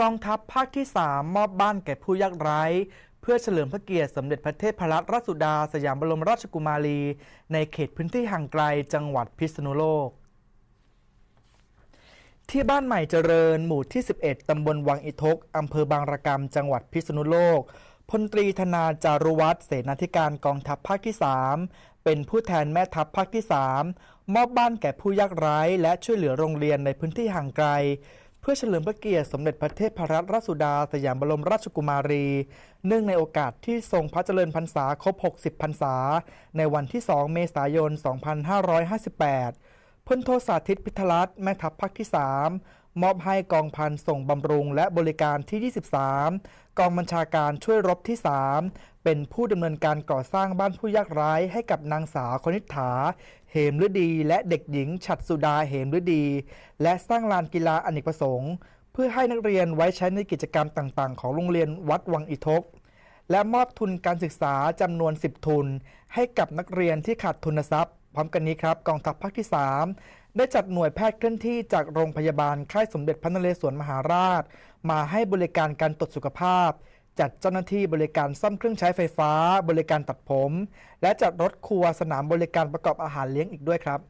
กองทัพภาคที่ 3 มอบบ้านแก่ผู้ยากไร้ เพื่อเฉลิมพระเกียรติสมเด็จพระเทพรัตนราชสุดา สยามบรมราชกุมารี ในเขตพื้นที่ห่างไกลจังหวัดพิษณุโลก ที่บ้านใหม่เจริญ หมู่ที่ 11 ตำบลวังอิทกอำเภอบางระกำจังหวัดพิษณุโลกพลตรีธนาจารุวัฒน์เสนาธิการกองทัพภาคที่ 3 เป็นผู้แทนแม่ทัพภาคที่ 3 มอบบ้านแก่ผู้ยากไร้ และช่วยเหลือโรงเรียนในพื้นที่ห่างไกล เพื่อเฉลิมพระเกียรติสมเด็จพระเทพรัตนราชสุดาสยามบรมราชกุมารี เนื่องในโอกาสที่ทรงพระเจริญพรรษาครบ 60 พรรษา ในวันที่ 2 เมษายน 2558พลโทสาธิตพิทลัตน์แม่ทัพภาคที่ 3 มอบให้กองพันส่งบำรุงและบริการที่ 23 กองบัญชาการช่วยรบที่ 3 เป็นผู้ดำเนินการก่อสร้างบ้านผู้ยากไร้ให้กับนางสาวคณิษฐา เหมฤดี และเด็กหญิง ฉัตรสุดาเหมฤดี และสร้างลานกีฬาอเนกประสงค์ เพื่อให้นักเรียนไว้ใช้ในกิจกรรมต่างๆ ของโรงเรียนวัดวังอิทกและมอบทุนการศึกษาจำนวน 10 ทุน ให้กับนักเรียนที่ขาดทุนทรัพย์ พร้อมกันนี้ครับกองทัพภาคที่ 3 ได้จัดหน่วยแพทย์เคลื่อนที่จากโรงพยาบาลค่ายสมเด็จพระนเรศวรมหาราช มาให้บริการการตรวจสุขภาพ จัดเจ้าหน้าที่บริการซ่อมเครื่องใช้ไฟฟ้า บริการตัดผม และจัดรถครัวสนามบริการประกอบอาหารเลี้ยงอีกด้วยครับ